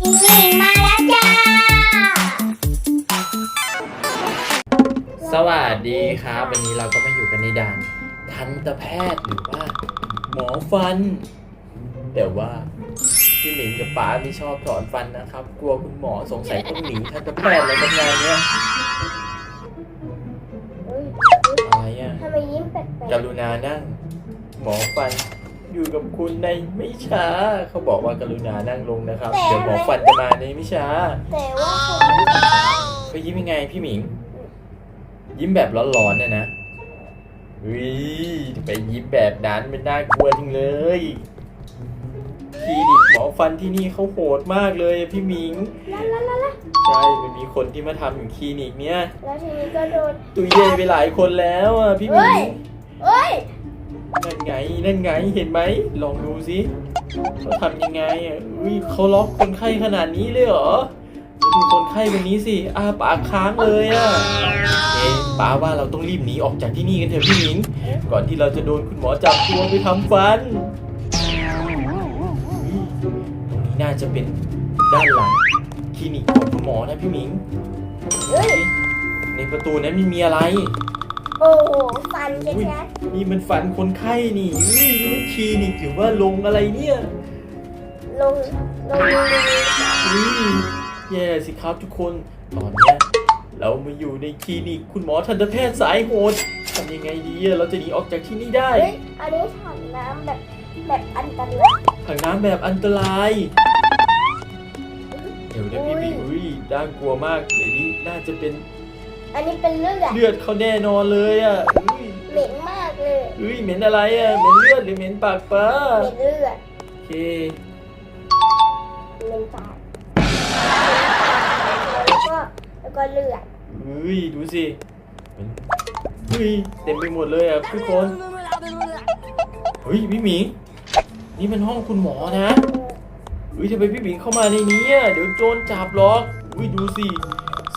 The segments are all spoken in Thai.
จิงหลิงมาแล้วจ้า สวัสดีครับ วันนี้เราก็มาอยู่กันในด่าน ทันตแพทย์หรือว่า หมอฟัน แต่ว่าพี่หมิงกับป๋าไม่ชอบถอนฟันนะครับ กลัวคุณหมอสงสัยต้องหนีทันตแพทย์อะไรกันงานเนี้ยเฮ้ยอะไรอะทำไมยิ้มแปลกกรุณานั่งหมอฟัน อยู่กับคุณในไม่ช้า เขาบอกว่ากรุณานั่งลงนะครับ เดี๋ยวหมอฟันจะมาในไม่ช้าๆแต่ว่าคนเขายิ้มยังไงพี่หมิง ยิ้มแบบร้อนๆเนี่ยนะวิไปยิ้มแบบนั้นมันน่ากลัวจริงเลยคลินิกหมอฟันที่นี่เขาโหดมากเลยอะพี่หมิงละละละละใช่มันมีคนที่มาทำอยู่คลินิกเนี้ยแล้วทีนี้ก็โดนตุยเย่ไปหลายคนแล้วอะพี่หมิเฮ้งยเฮ้ย นั่นไงนั่นไงเห็นไหมลองดูสิเขาทำยังไงอะอุ้ยเขาล็อกคนไข้ขนาดนี้เลยเหรอดูคนไข้คนนี้สิอ้าปากค้างเลยอะเอ๊ป้าว่าเราต้องรีบหนีออกจากที่นี่กันเถอะพี่หมิง ก่อนที่เราจะโดนคุณหมอจับตัวไปทำฟันตรงนี้น่าจะเป็นด้านหลังคลินิกของคุณหมอนะพี่หมิง ในประตูนั้นไม่มีอะไร โอ้โหฟันแค่นี่มันฟันคนไข้นี่อุ้ยนี่มันคลินิกหรือว่าโรงอะไรเนี่ยลงลงดูอุ้ยแย่สิครับทุกคนตอนเนี้ยเรามาอยู่ในคลินิกคุณหมอทันตแพทย์สายโหดทำยังไงดีอะเราจะหนีออกจากที่นี่ได้ เฮ้ยอันนี้ถังน้ำแบบแบบอันตราย ถังน้ำแบบอันตราย เดี๋ยวนะพี่อุ้ยบิ๊กอุ้ยน่ากลัวมากเดี๋ยวนี้น่าจะเป็น อันนี้เป็นเลือดเลือดเขาแน่นอนเลยอะอุ้ยเหม็นมากเลยอุ้ยเหม็นอะไรอะเหม็นเลือดหรือเหม็นปากป้าเหม็นเลือดโอเคเหม็นปากแล้วก็แล้วก็เลือดอุ้ยดูสิเหม็นอุ้ยเต็มไปหมดเลยอะทุกคนเฮ้ยพี่หมิงนี่เป็นห้องคุณหมอนะอุ้ยทำไมพี่หมิงเข้ามาในนี้อะเดี๋ยวโจรจับล็อกอุ้ยดูสิ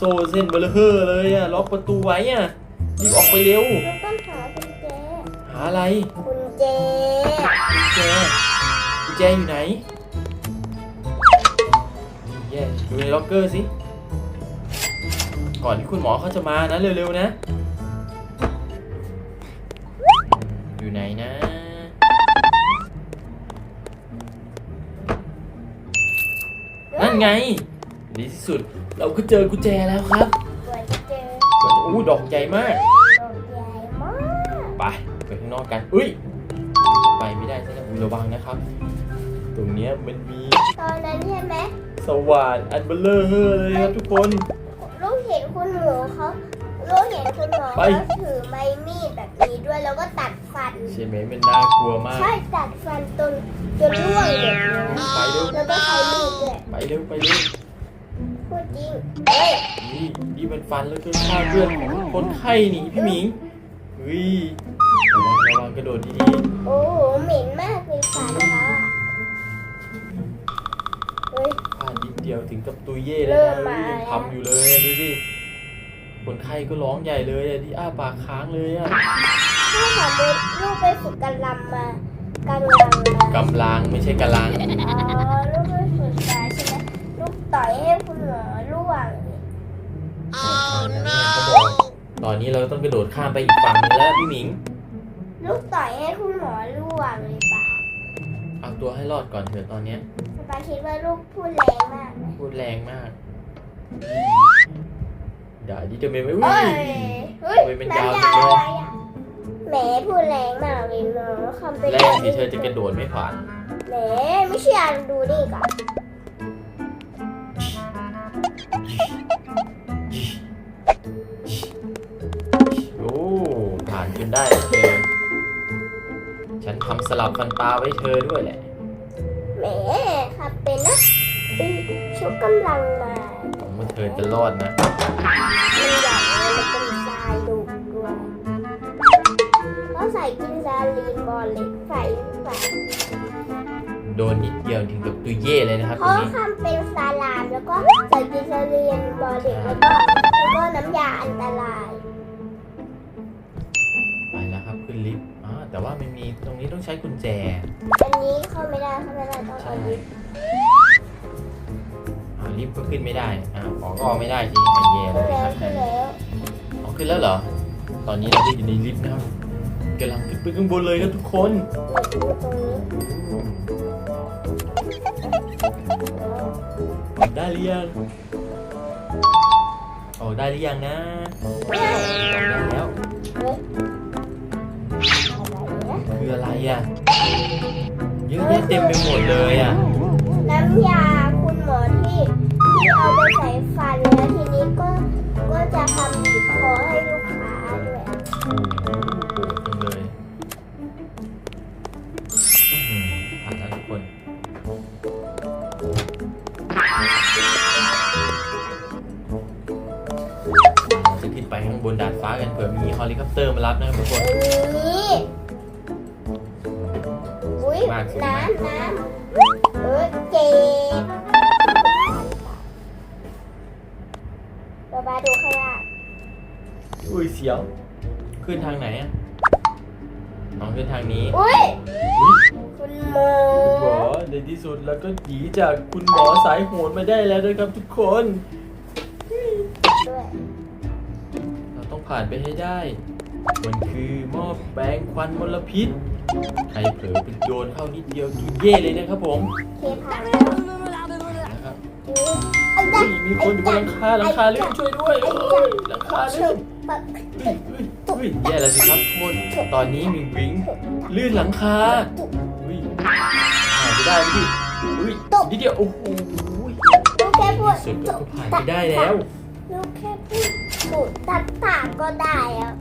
โซ่เส้นเบลเฮอเลยอะล็อกประตูไว้อะรีบออกไปเร็ว เราต้องหากุญแจหาอะไรกุญแจกุญแจกุญแจอยู่ไหนนี่แย่ดูในล็อกเกอร์สิก่อนที่คุณหมอเขาจะมานะเร็วๆนะอืมอยู่ไหนนะ นั่นไง ดีที่สุด เราก็เจอกุญแจแล้วครับกว่าจะเจออู้ดอกใหญ่มากดอกใหญ่มากไปไปข้างนอกกันอุ้ยไปไม่ได้ใช่ไหมอุ๊ยระวังนะครับ ตรงเนี้ยมันมีตอนนั้นใช่ไหมสว่านอันเบลเลอร์เฮอเลยครับทุกคนลูกเห็นคุณหมูเขาลูกเห็นคุณหมอไปเขาถือไม้มีดแบบนี้ด้วยแล้วก็ตัดฟันใช่ไหมมันน่ากลัวมาก ใช่ตัดฟันจนจนร่วงเลยไปเร็วแล้วก็ใช้มีดด้วยไปเร็วไปเร็วพูด จริงเฮ้ยนี่นี่มันฟันแล้วก็ฆ่าเพื่อนของคนไข้นี่พี่หมิงเฮ้ยระวังระวังกระโดดดีโอ้โหเหม็นมากเลยฟันเขาอะเฮ้ย ๆพลาดนิดเดียวถึงกับตุยเย่เลยเริ่นะมมาเฮ้ยยังทำอยู่เลยดูสิคนไข้ก็ร้องใหญ่เลยอะที่อ้าปากค้างเลยอะถ้าสมมติลูกไปฝึกกำลังมากำลังมากำลังไม่ใช่กำลัง อ๋อลูกไปฝึกมาใช่ไหมลูกต่อยให้คุณหมอร่วง เขาบอก ตอนนี้เราต้องกระโดดข้ามไปอีกฝั่งหนึงแล้วพี่หมิง ลูกต่อยให้คุณหมอร่วงเลยป่ะเอาตัวให้รอดก่อนเถอะตอนเนี้ยป้าคิดว่าลูกพูดแรงมากนะพูดแรงมากด่าดิจะไม่ไม่เอ้อุ้ยยเฮ้ยทำไมมันยาวจังเลยอะไรอะแหมพูดแรงมากเลยเนาะคำเป็นแรงที่เธอจะกระโดดไม่ผ่านแหมไม่เชื่อดูนี่ก่อนานจนได้เธอ ฉันทำสลับฟันปลาไว้เธอด้วยแหละ แหมครับเป็นนะเป็นชุกกำลังมาผมว่าเธอจะรอดนะ มันใหญ่เลยมันเป็นทรายดุด้วยก็ใส่กินซาลีนบอลเล็กใส่ใส่โดนนิดเดียวถึงกับตุยเย่เลยนะครับตรเขางนี้ ทำเป็นซาลามแล้วก็ใส่กินซาลีนบอลเล็กแล้วก็แล้วก็น้ำยา แต่ว่ามันมีตรงนี้ต้องใช้กุญแจ อันนี้เข้าไม่ได้เข้าไม่ได้ต้องเอาลิฟต์ลิฟต์ก็ขึ้นไม่ได้อ่าของก็ออกไม่ได้จริงไม่แย่เลขึ้นยแล้ควรับขึ้นแล้วอ๋อขึ้นแล้วเหรอ ตอนนี้เราก็อยู่ในลิฟต์นะครับกำลังขึ้นไปข้างบนเลยครับทุกคนมาดูตรงนี้ออกได้หรือยังออกได้หรือยังนะออกได้แล้ว คืออะไรอะเยอะแยะเต็มไปหมดเลยอะน้ำยาคุณหมอที่ที่เอาไปใส่ฟันแล้วทีนี้ก็ก็จะทำบีบคอให้ลูกค้าด้วยโอ้โหจังเลยอื้อหือผ่านแล้วทุกคนเราจะขึ้นไปข้างบนดาดฟ้ากันเผื่อมีเฮลิคอปเตอร์มารับนะครับทุกคนนี่ บาบาดูข้างล่างอุ้ยเสียว ขึ้นทางไหนอะน้องขึ้นทางนี้อุ้ยอุ้ยคุณหมอคุณหมอในที่สุดแล้วก็หนีจากคุณหมอสายโหดมาได้แล้วนะครับทุกคน ด้วยเราต้องผ่านไปให้ได้ มันคือหม้อแปลงควันมลพิษ ใครเผลอไปโดนเข้านิดเดียวคือเย่เลยนะครับผม เคผ่านแล้วนะครับ อุ้ย อันเฮ้นั้นยมีคนอยู่บนหลังคาหลังคาลื่นช่วยด้วยเอ้ยหลังคาลื่นปะเฮ้ยเฮ้ยเฮ้ยแย่แล้วสิครับทุกคนตอนนี้มิงบิงลื่นหลังคาเฮ้ยผ่านไปได้ไหมพี่เฮ้ยนิดเดียวโอ้โหลูกแค่พูดสุดก็ผ่านไปได้แล้วลูกแค่พูดพูดตัดปากก็ได้อะ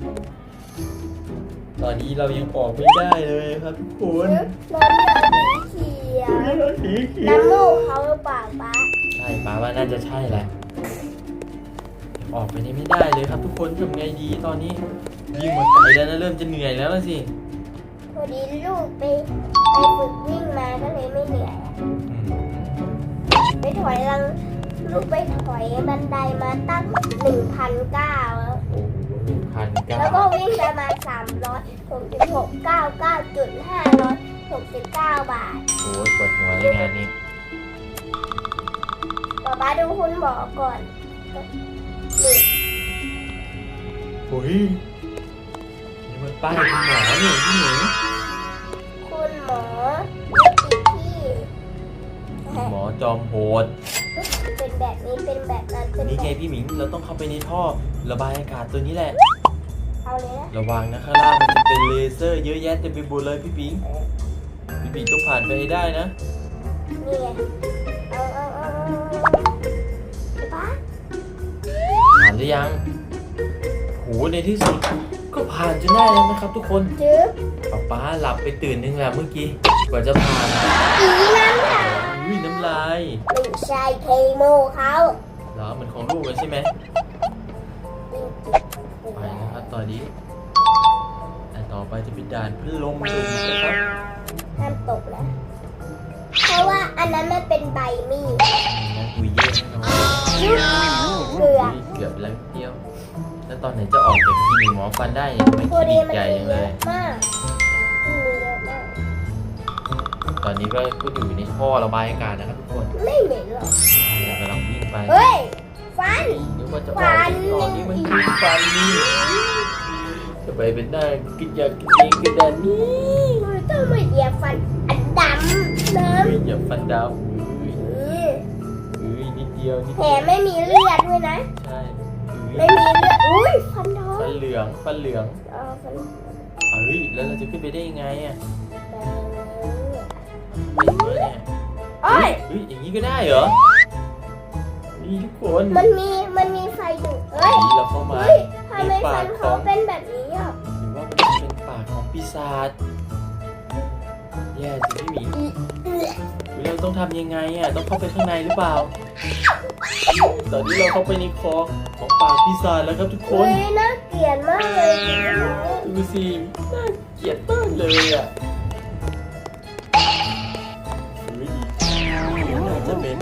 ตอนนี้เรายังออกไม่ได้เลยครับทุกคนน้ำยาสีเขียวสีเขียวน้ำมูกเขาหรือเปล่าป้าใช่ ป้าว่าน่าจะใช่แหละออกไปนี่ไม่ได้เลยครับทุกคนทำไงดีตอนนี้วิ่งมาไกลแล้วนะเริ่มจะเหนื่อยแล้วล่ะสิพอดีลูกไปไปฝึกวิ่งมาก็เลยไม่เหนื่อยอะอืมไปถอยลังลูกไปถอยบันไดมาตั้งหนึ่งพันเก้าแล้วโอ้หนึ่งพันเก้าแล้วก็วิ่งประมาณสามร้อยหกสิบหกเก้าเก้าจุดห้าร้อยหกสิบเก้าบาท โอ้ยปวดหัวเลยงานนี้ ป๊าป๊าดูคุณหมอก่อนนี่โอ้ยนี่มันป้ายคุณหมอนี่พี่หนิงคุณหมอไม่ติดที่คุณหมอจอมโหด เป็นแบบนี้เป็นแบบนั้นเป็นนี่แบไงบพี่หมิง เราต้องเข้าไปในท่อ ระบายอากาศตัวนี้แหละ เอาเลยนะระวังนะข้างล่างมันจะเป็นเลเซอร์เยอะแยะเต็มไปหมดเลยพี่ปิงพี่ปิงต้องผ่านไปให้ได้นะ นี่ไง หรือยัง โห ในที่สุดก็ผ่านจนได้แล้วนะครับทุกคนจื๊บป๊าป๊าหลับไปตื่นนึงแล้วเมื่อกี้ กว่าจะผ่านอีน้ำค่ะอุ้ยน้ำลายไม่ใช่เคโมเขาเหรอมันของลูกเลยใช่ไหมไปนะครับตอนนี้แต่ต่อไปจะเป็นด่านพัดลมลมนะครับห้ามตกแล้วเพราะว่า อันนั้นมันเป็นใบมีดนั่นคุยเย็นนะเกลือเกือบแล้วเดียว แล้วตอนไหนจะออกจากคลินิกหมอฟันได้เนี่ยทำไมคพอลิดีนิกมันใหญ่มีจังเยเลยอะมากมีเยอะมากตอนนี้ก็ก็อยู่ในท่อระบายอากาศนะครับทุกคนไม่เหม็นหรอกเรากำลังวิ่งไปเฮ้ย ฟัน นึกว่าจะอฟัอกนตอนนี้มันคือฟันนี่จะไปเป็นได้กินยากินเองกินแดนนี่มันต้องมาเหยียบฟันอัน ดำน้เฮ้ยอย่าฟันดาวเฮ้ยำนี่เฮ้ยนิดเดียวนิดแถเดียมวไม่มีเลือดด้วยนะ ใช่ไม่มีเลือด อุ้ยฟันทองฟันเหลืองฟันเหลืองเออฟันเฮ้ยแล้วเราจะขึ้นไปได้ยังไงอะแดงไปอย่างนี้เนี่ยโอ้ย เฮ้ยอย่างนี้ก็ได้เหรอนี่ทุกคนมันมี มันมีไฟอยู่เฮ้ย นี่เราเข้ามาเฮ้ยทำไมในปาฟักนขเขาองเป็นแบบนี้อะหรือว่ามันจะเป็นปากของปีศาจ แย่สิพี่หมีเฮ้ยเราต้องทำยังไงอะต้องเข้าไปข้างในหรือเปล่า ตอนนี้เราเข้าไปในคอของปากปีศาจแล้วครับทุกคเฮ้นยน่าเกลียดมากเลยจริงดูสิน่าเกลียดมากเลยอะเฮ้ยน่าจะเป็น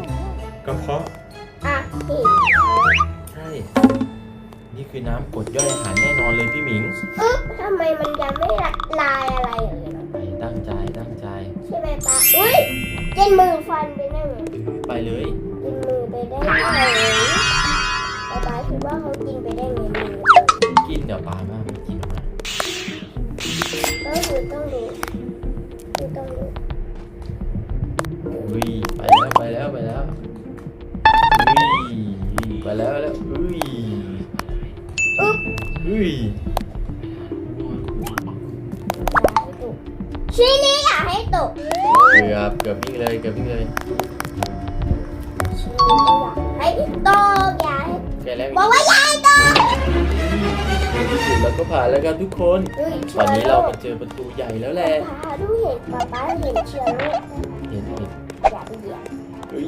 กระเพาะๆอะผิดใช่ นี่คือน้ำกรดย่อยอาหารแน่นอนเลยพี่หมิงอึ๊บทำไมมันยังไม่ละลายอะไรเลย อุ้ยกินมือฟันไปนั่นเลยเออไปเลย กินมือไปได้ไงป๊าป๊าคิดว่าเขากินไปได้ไงมือกินเดี๋ยวปลามากมันกินออกมาก็คือต้องดูคือต้องดูอุ้ยไปแล้วไปแล้วไปแล้วอุ้ยไปแล้วไปแล้วอุ้ยอุ๊บอุ้ยชิ้นนี้อย่าให้ ตกเกือบเกือบวิ่งเลยเกือบวิ่งเลยชิ้นนี้ก็อย่าให้ตกอย่าให้แกแล้วบอกว่าอย่าให้ตกที่สุดเราก็ผ่านแล้วครับทุกคนดูตอนนี้เรามาเจอประตูใหญ่แล้วแหละป๊าดูเห็นป๊าป๊าเห็นเชื้อโรคเห็นเห็นอย่าไปเหยียบอุ้ย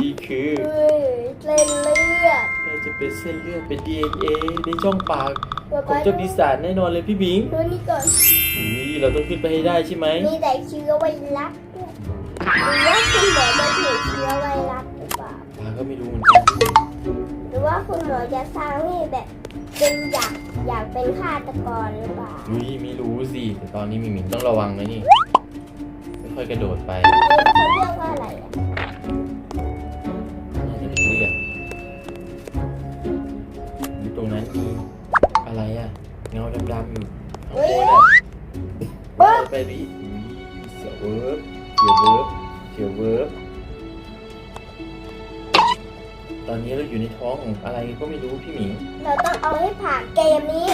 นี่คือเฮ้ยเส้นเลือดน่า จะเป็นเส้นเลือดเป็น DNA ในช่องปากป๊าของป๊าเจ้าปีศาจแน่นอนเลยพี่บิงดูนี่ก่อนอุ้ยเราต้องขึ้นไปให้ได้ใช่ไหมมีแต่เชื้อไวรัสด้วยหรือว่าคุณหมอจะถือเชื้อไวรัสหรือเปล่าปาก็ไม่รู้เหมือนกันหรือว่าคุณหมอจะสร้างให้แบบเป็นอยากอยากเป็นฆาตกรหรือเปล่าอุ้ยไม่รู้สิแต่ตอนนี้มิมิงต้องระวังนะนี่ค่อยๆกระโดดไปอันนี้เขาเรียกว่าอะไรอะ ปึ๊บไปดิอุ้ยเสียวเวิร์บเสียวเวิร์บเสียวเวิร์บตอนนี้เราอยู่ในท้องของอะไรก็ไม่รู้พี่หมิง เราต้องเอาให้ผ่านเกมนี้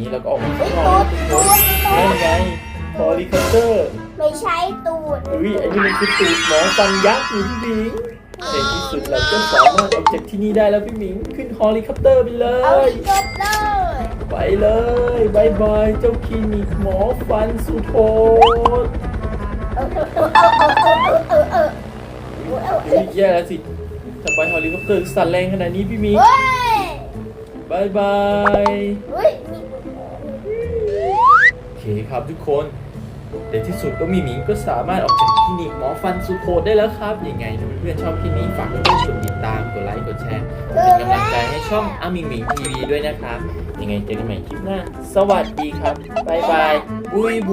ี้แล้วก็ออกมาข้าอกตูดตูน่ดไงฮอลิคอปเตอร์ไม่ใช่ตูดอุ้ยอันนี้มันคือตูดหมอฟันยักษ์อยู่พี่หมิงในที่สุดเราก็สามารถออกจากที่นี่ได้แล้วพี่หมิงขึ้นฮอลิคอปเตอร์ไปเลยเกิเลยไปเลยบายบายเจ้าคลินิกหมอฟันสุดโหดเฮ้ยแย่แล้วสิทำไมฮอลลีคอปเตอร์สั่นแรงขนาดนี้พี่หมิงบายบาย เฮ้ยมี เคครับทุกคนในที่สุดก็มีหมิงก็สามารถออกจากคลินิกหมอฟันสุโคได้แล้วครับยังไงถ้าเพื่อนๆชอบคลิปนี้ฝากกดติดตามกดไลค์กดแชร์เป็นกำลังใจให้ช่องอามิงหมิงทีวีด้วยนะครับยังไงเจอกันใหม่คลิปหน้า สวัสดีครับบ๊ายบายบุยบุย